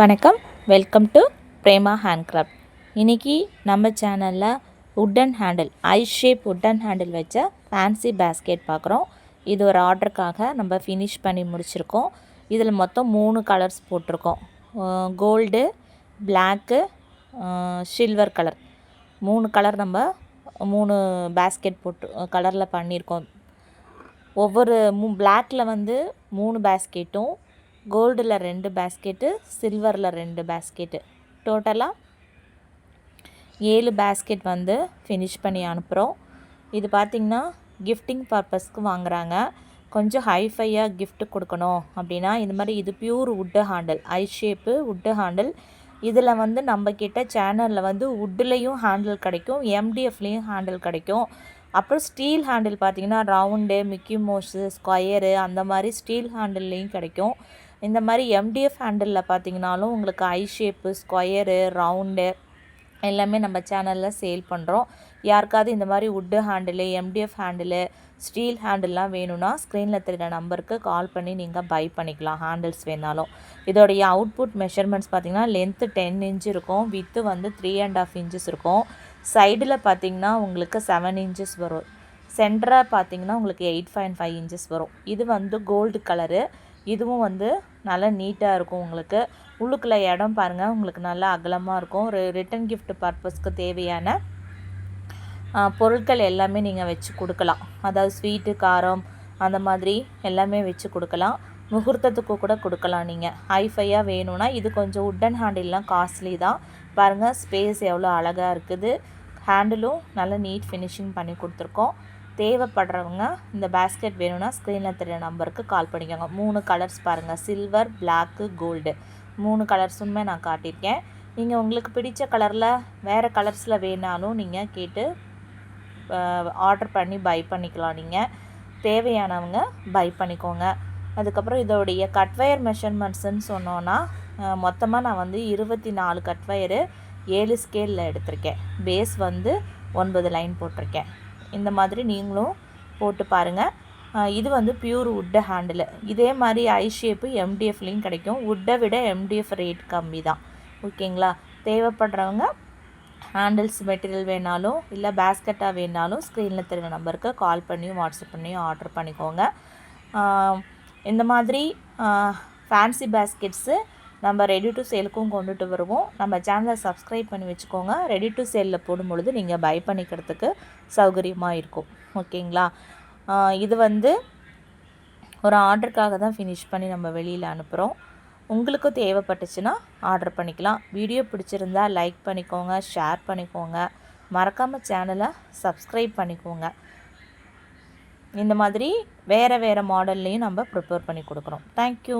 வணக்கம். Welcome to Prema handcraft இன்றைக்கி நம்ம சேனலில் wooden handle I shape wooden handle வச்ச ஃபேன்சி பேஸ்கெட் பார்க்குறோம். இது ஒரு ஆர்டருக்காக நம்ம ஃபினிஷ் பண்ணி முடிச்சிருக்கோம். இதில் மொத்தம் மூணு கலர்ஸ் போட்டிருக்கோம். கோல்டு பிளாக்கு சில்வர் கலர் மூணு கலர் நம்ம மூணு பேஸ்கெட் போட்டு கலரில் பண்ணியிருக்கோம். ஒவ்வொரு மூ பிளாக்கில் வந்து மூணு பேஸ்கெட்டும் கோல்டில் ரெண்டு பேஸ்கெட்டு சில்வரில் ரெண்டு பேஸ்கெட்டு டோட்டலாக ஏழு பேஸ்கெட் வந்து ஃபினிஷ் பண்ணி அனுப்புகிறோம் இது பார்த்திங்கன்னா கிஃப்டிங் பர்பஸ்க்கு வாங்குகிறாங்க கொஞ்சம் ஹைஃபையாக கிஃப்ட் கொடுக்கணும் அப்படின்னா இந்த மாதிரி இது pure wood handle I shape wood handle இதில் வந்து நம்மக்கிட்ட சேனலில் வந்து உட்டுலேயும் ஹேண்டில் கிடைக்கும் எம்டிஎஃப்லேயும் ஹேண்டில் கிடைக்கும். அப்புறம் ஸ்டீல் ஹேண்டில் பார்த்திங்கன்னா ரவுண்டு மிக்கி மோஸு ஸ்கொயரு அந்த மாதிரி ஸ்டீல் ஹேண்டில்லையும் கிடைக்கும். இந்த மாதிரி எம்டிஎஃப் ஹேண்டிலில் பார்த்தீங்கனாலும் உங்களுக்கு ஐ ஷேப்பு ஸ்கொயரு ரவுண்டு எல்லாமே நம்ம சேனலில் சேல் பண்ணுறோம் யாருக்காவது இந்த மாதிரி wood handle MDF handle steel ஹேண்டில்லாம் வேணும்னா ஸ்க்ரீனில் தெரிகிற நம்பருக்கு கால் பண்ணி நீங்கள் பை பண்ணிக்கலாம் ஹேண்டில்ஸ் வேணாலும். இதோடைய அவுட்புட் மெஷர்மெண்ட்ஸ் பார்த்திங்கன்னா லென்த்து டென் இன்ச் இருக்கும் வித்து வந்து த்ரீ அண்ட் ஆஃப் இன்ச்சஸ் இருக்கும். சைடில் பார்த்திங்கன்னா உங்களுக்கு செவன் இன்ச்சஸ் வரும். சென்டராக பார்த்திங்கன்னா உங்களுக்கு எயிட் பாயிண்ட் ஃபைவ் இன்ச்சஸ் வரும். இது வந்து கோல்டு கலரு இதுவும் வந்து நல்லா நீட்டாக இருக்கும் உங்களுக்கு. உள்ளுக்குள்ளே இடம் பாருங்கள் உங்களுக்கு நல்லா அகலமாக இருக்கும். ஒரு ரிட்டன் கிஃப்ட் பர்பஸ்க்கு தேவையான பொருட்கள் எல்லாமே நீங்கள் வச்சு கொடுக்கலாம். அதாவது ஸ்வீட்டு காரம் அந்த மாதிரி எல்லாமே வச்சு கொடுக்கலாம். முகூர்த்தத்துக்கு கூட கொடுக்கலாம் நீங்கள் ஹைஃபையாக வேணும்னா இது கொஞ்சம் உட்டன் ஹேண்டில்லாம் காஸ்ட்லி தான். பாருங்கள் ஸ்பேஸ் எவ்வளோ அழகாக இருக்குது. ஹேண்டிலும் நல்ல நீட் ஃபினிஷிங் பண்ணி கொடுத்துருக்கோம். தேவைப்படுறவங்க இந்த பேஸ்கெட் வேணும்னா ஸ்க்ரீனில் தெரிய நம்பருக்கு கால் பண்ணிக்கோங்க. மூணு கலர்ஸ் பாருங்கள் சில்வர் பிளாக்கு கோல்டு மூணு கலர்ஸுமே நான் காட்டியிருக்கேன். நீங்கள் உங்களுக்கு பிடித்த கலரில் வேறு கலர்ஸில் வேணாலும் நீங்கள் கேட்டு ஆர்டர் பண்ணி பை பண்ணிக்கலாம் நீங்கள் தேவையானவங்க பை பண்ணிக்கோங்க. அதுக்கப்புறம் இதோடைய கட்வயர் மெஷர்மெண்ட்ஸுன்னு சொன்னோன்னா மொத்தமாக நான் வந்து இருபத்தி நாலு கட்வயரு ஏழு ஸ்கேலில் எடுத்திருக்கேன். பேஸ் வந்து ஒன்பது லைன் போட்டிருக்கேன். இந்த மாதிரி நீங்களும் போட்டு பாருங்கள் இது வந்து பியூர் உட்டு ஹேண்டில் இதே மாதிரி ஐ ஷேப்பு எம்டிஎஃப்லேயும் கிடைக்கும். உட்டை விட எம்டிஎஃப் ரேட் கம்மி தான். ஓகேங்களா தேவைப்படுறவங்க ஹேண்டில்ஸ் மெட்டீரியல் வேணாலும் இல்லை பேஸ்கெட்டாக வேணாலும் ஸ்க்ரீனில் தெரிஞ்ச நம்பருக்கு கால் பண்ணியும் வாட்ஸ்அப் பண்ணியும் ஆர்டர் பண்ணிக்கோங்க. இந்த மாதிரி ஃபேன்சி பேஸ்கெட்ஸு நம்ம ரெடி டு சேலுக்கும் கொண்டுட்டு வருவோம். நம்ம சேனலை சப்ஸ்கிரைப் பண்ணி வச்சுக்கோங்க. ரெடி டு சேலில் போடும்பொழுது நீங்கள் பை பண்ணிக்கிறதுக்கு சௌகரியமாக இருக்கும். ஓகேங்களா? இது வந்து ஒரு ஆர்டருக்காக தான் ஃபினிஷ் பண்ணி நம்ம வெளியில் அனுப்புகிறோம் உங்களுக்கும் தேவைப்பட்டுச்சுன்னா ஆர்டர் பண்ணிக்கலாம். வீடியோ பிடிச்சிருந்தா லைக் பண்ணிக்கோங்க ஷேர் பண்ணிக்கோங்க. மறக்காமல் சேனலை சப்ஸ்கிரைப் பண்ணிக்கோங்க. இந்த மாதிரி வேறு வேறு மாடல்லையும் நம்ம ப்ரிப்பேர் பண்ணி கொடுக்குறோம். தேங்க்யூ